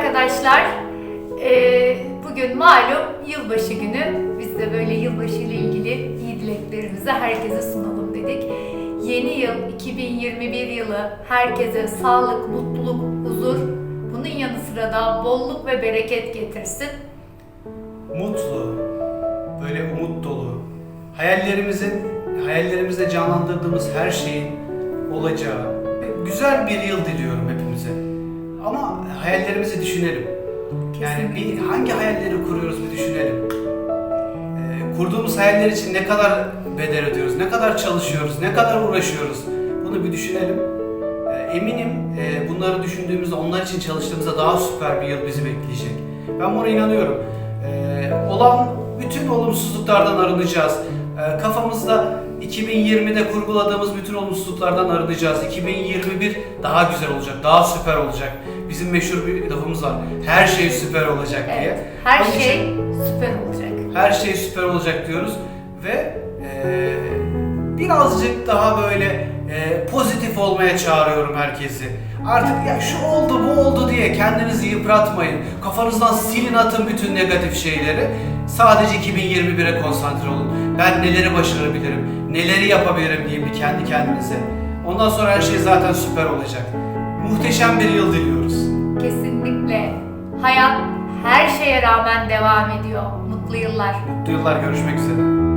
arkadaşlar. Ee, bugün malum yılbaşı günü. Biz de böyle yılbaşı ile ilgili iyi dileklerimizi herkese sunalım dedik. Yeni yıl 2021 yılı herkese sağlık, mutluluk, huzur, bunun yanı sıra da bolluk ve bereket getirsin. mutlu, böyle umut dolu, hayallerimizin, hayallerimizde canlandırdığımız her şeyin olacağı güzel bir yıl diliyorum hepimize. Ama hayallerimizi düşünelim. Yani bir hangi hayalleri kuruyoruz bir düşünelim. Ee, kurduğumuz hayaller için ne kadar bedel ödüyoruz, ne kadar çalışıyoruz, ne kadar uğraşıyoruz bunu bir düşünelim. Ee, eminim e, bunları düşündüğümüzde onlar için çalıştığımızda daha süper bir yıl bizi bekleyecek. Ben buna inanıyorum. Ee, olan bütün olumsuzluklardan arınacağız. Ee, kafamızda 2020'de kurguladığımız bütün olumsuzluklardan arınacağız. 2021 daha güzel olacak, daha süper olacak. Bizim meşhur bir lafımız var. Her şey süper olacak diye. Evet, her Onun için- şey süper olacak. her şey süper olacak diyoruz ve eee, birazcık daha böyle eee, pozitif olmaya çağırıyorum herkesi. Artık ya şu oldu bu oldu diye kendinizi yıpratmayın. Kafanızdan silin atın bütün negatif şeyleri. Sadece 2021'e konsantre olun. Ben neleri başarabilirim, neleri yapabilirim diye bir kendi kendinize. Ondan sonra her şey zaten süper olacak. Muhteşem bir yıl diliyoruz. Kesinlikle. Hayat her şeye rağmen devam ediyor. Mutlu yıllar. Mutlu yıllar görüşmek üzere.